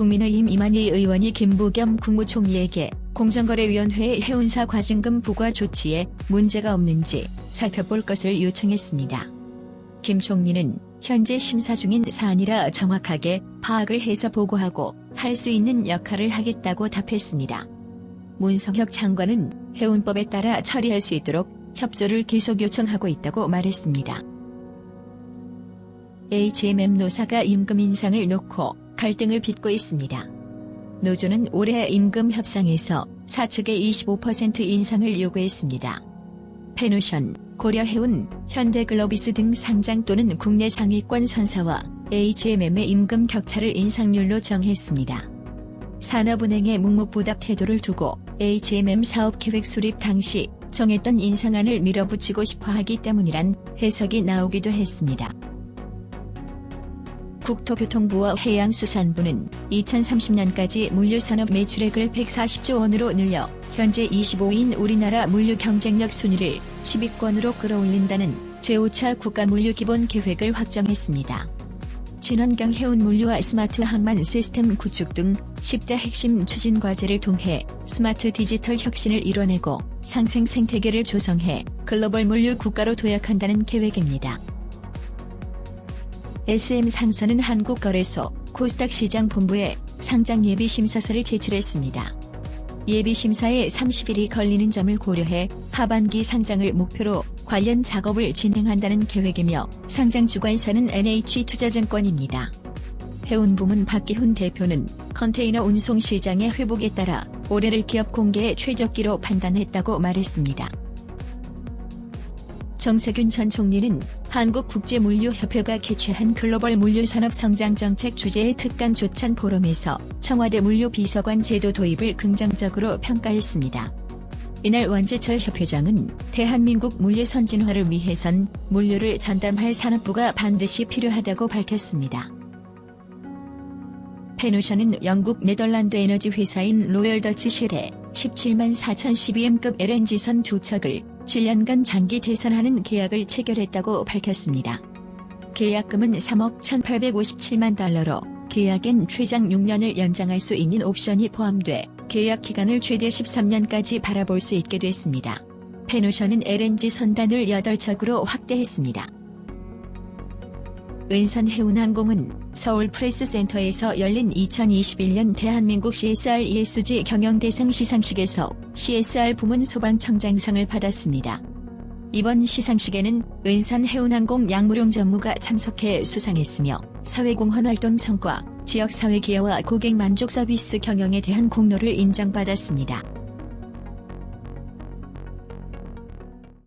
국민의힘 이만희 의원이 김부겸 국무총리에게 공정거래위원회의 해운사 과징금 부과 조치에 문제가 없는지 살펴볼 것을 요청했습니다. 김 총리는 현재 심사 중인 사안이라 정확하게 파악을 해서 보고하고 할 수 있는 역할을 하겠다고 답했습니다. 문성혁 장관은 해운법에 따라 처리할 수 있도록 협조를 계속 요청하고 있다고 말했습니다. HMM 노사가 임금 인상을 놓고 갈등을 빚고 있습니다. 노조는 올해 임금 협상에서 사측의 25% 인상을 요구했습니다. 페노션, 고려해운, 현대글로비스 등 상장 또는 국내 상위권 선사와 HMM의 임금 격차를 인상률로 정했습니다. 산업은행의 묵묵부답 태도를 두고 HMM 사업 계획 수립 당시 정했던 인상안을 밀어붙이고 싶어 하기 때문이란 해석이 나오기도 했습니다. 국토교통부와 해양수산부는 2030년까지 물류산업 매출액을 140조 원으로 늘려 현재 25위인 우리나라 물류 경쟁력 순위를 10위권으로 끌어올린다는 제5차 국가물류기본 계획을 확정했습니다. 친환경 해운 물류와 스마트 항만 시스템 구축 등 10대 핵심 추진 과제를 통해 스마트 디지털 혁신을 이뤄내고 상생 생태계를 조성해 글로벌 물류 국가로 도약한다는 계획입니다. SM 상선은 한국거래소 코스닥 시장 본부에 상장 예비 심사서를 제출했습니다. 예비 심사에 30일이 걸리는 점을 고려해 하반기 상장을 목표로 관련 작업을 진행한다는 계획이며 상장 주관사는 NH투자증권입니다. 해운 부문 박기훈 대표는 컨테이너 운송 시장의 회복에 따라 올해를 기업 공개의 최적기로 판단했다고 말했습니다. 정세균 전 총리는 한국국제물류협회가 개최한 글로벌 물류산업 성장 정책 주제의 특강 조찬 포럼에서 청와대 물류비서관 제도 도입을 긍정적으로 평가했습니다. 이날 원재철 협회장은 대한민국 물류 선진화를 위해선 물류를 전담할 산업부가 반드시 필요하다고 밝혔습니다. 페노션은 영국 네덜란드 에너지 회사인 로열 더치 쉘에 17만 4,012M급 LNG선 두 척을 7년간 장기 대선하는 계약을 체결했다고 밝혔습니다. 계약금은 3억 1,857만 달러로 계약엔 최장 6년을 연장할 수 있는 옵션이 포함돼 계약 기간을 최대 13년까지 바라볼 수 있게 됐습니다. 페노션은 LNG 선단을 8척으로 확대했습니다. 은산해운항공은 서울 프레스센터에서 열린 2021년 대한민국 CSR ESG 경영대상 시상식에서 CSR 부문 소방청장상을 받았습니다. 이번 시상식에는 은산해운항공 양무룡 전무가 참석해 수상했으며 사회공헌 활동 성과, 지역사회 기여와 고객 만족 서비스 경영에 대한 공로를 인정받았습니다.